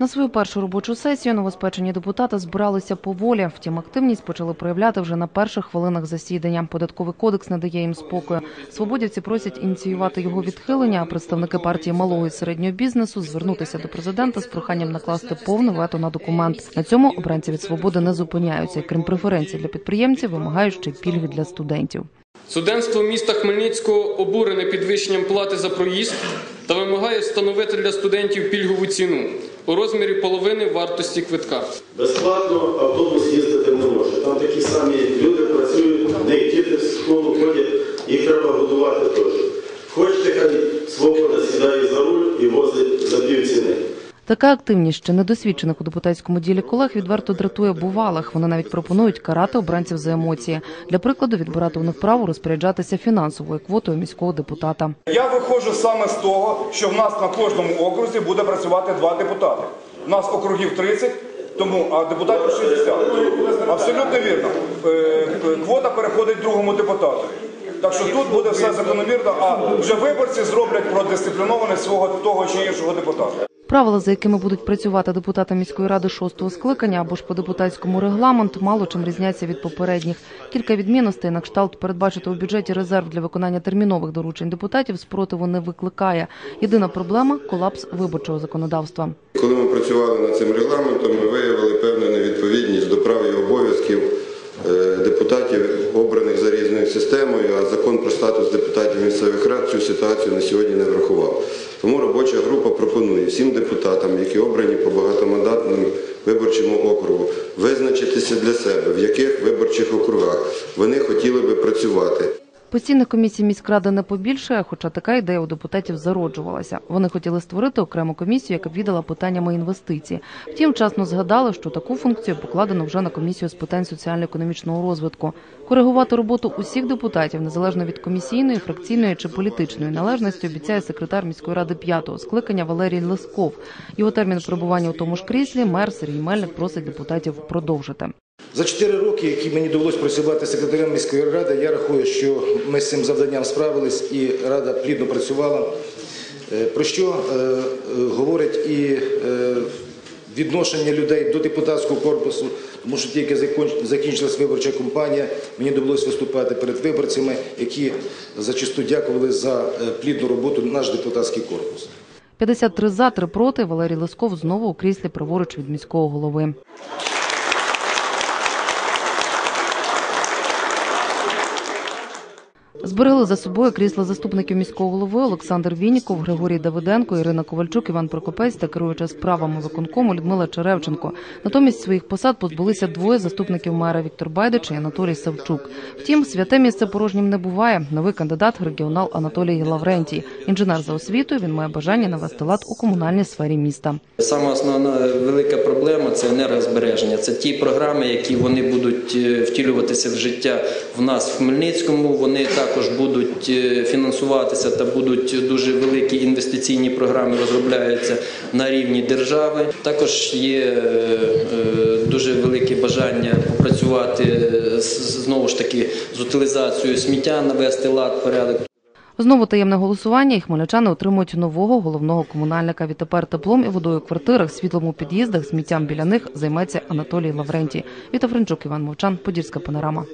На свою першу робочу сесію новоспечені депутати збиралися поволі. Втім, активність почали проявляти вже на перших хвилинах засідання. Податковий кодекс не дає їм спокою. Свободівці просять ініціювати його відхилення, а представники партії малого і середнього бізнесу звернутися до президента з проханням накласти повне вето на документ. На цьому обранці від свободи не зупиняються. Крім преференцій для підприємців, вимагають ще пільги для студентів. Студентство міста Хмельницького обурене підвищенням плати за проїзд та вимагає встановити для студентів пільгову ціну у розмірі половини вартості квитка. Безплатно автобус їздити не може. Там такі самі люди працюють, не діти в школу ходять, їх треба годувати теж. Хочете, хай свобода сідає за руль і возить. Така активність ще недосвідчених у депутатському ділі колег відверто дратує бувалих. Вони навіть пропонують карати обранців за емоції. Для прикладу, відбирати у них право розпоряджатися фінансовою квотою міського депутата. Я виходжу саме з того, що в нас на кожному окрузі буде працювати два депутати. У нас округів 30, тому а депутатів 60. Абсолютно вірно. Е, е, Квота переходить другому депутату. Так що тут буде все закономірно, а вже виборці зроблять продисциплінованість свого того чи іншого депутата. Правила, за якими будуть працювати депутати міської ради шостого скликання або ж по депутатському регламенту, мало чим різняться від попередніх. Кілька відмінностей на кшталт передбачити у бюджеті резерв для виконання термінових доручень депутатів спротиву не викликає. Єдина проблема колапс виборчого законодавства. Коли ми працювали над цим регламентом, ми виявили певну невідповідність до прав і обов'язків е, депутатів, обраних за різною системою, а закон про статус депутатів місцевих рад цю ситуацію на сьогодні не врахував. Тому робоча група пропонує всім депутатам, які обрані по багатомандатному виборчому округу, визначитися для себе, в яких виборчих округах вони хотіли би працювати. Постійних комісій міськради не побільшає, хоча така ідея у депутатів зароджувалася. Вони хотіли створити окрему комісію, яка б віддала питаннями інвестицій. Втім, вчасно згадали, що таку функцію покладено вже на комісію з питань соціально-економічного розвитку. Коригувати роботу усіх депутатів, незалежно від комісійної, фракційної чи політичної належності, обіцяє секретар міської ради п'ятого скликання Валерій Лисков. Його термін перебування у тому ж кріслі мер Сергій Мельник просить депутатів продовжити. За чотири роки, які мені довелося працювати секретарем міської ради, я рахую, що ми з цим завданням справились і рада плідно працювала. Е, Про що е, говорить і е, відношення людей до депутатського корпусу, тому що тільки закінчилась виборча кампанія, мені довелося виступати перед виборцями, які зачасту дякували за е, плідну роботу наш депутатський корпус. 53 за, 3 проти. Валерій Лисков знову у кріслі праворуч від міського голови. Зберегли за собою крісла заступників міського голови Олександр Вініков, Григорій Давиденко, Ірина Ковальчук, Іван Прокопець та керуюча справами виконкому Людмила Черевченко. Натомість своїх посад позбулися двоє заступників мера Віктор Байдич і Анатолій Савчук. Втім, святе місце порожнім не буває. Новий кандидат регіонал Анатолій Лаврентій. Інженер за освітою він має бажання навести лад у комунальній сфері міста. Сама основна велика це енергозбереження. Це ті програми, які вони будуть е, втілюватися в життя в нас в Хмельницькому. Вони також будуть е, фінансуватися та будуть дуже великі інвестиційні програми розробляються на рівні держави. Також є е, дуже велике бажання попрацювати знову ж таки з утилізацією сміття, навести лад порядок. Знову таємне голосування, і хмельничани отримують нового головного комунальника. Відтепер теплом і водою у квартирах, світлом у під'їздах, сміттям біля них займеться Анатолій Лаврентій. Віта Френчук, Іван Мовчан, Подільська панорама.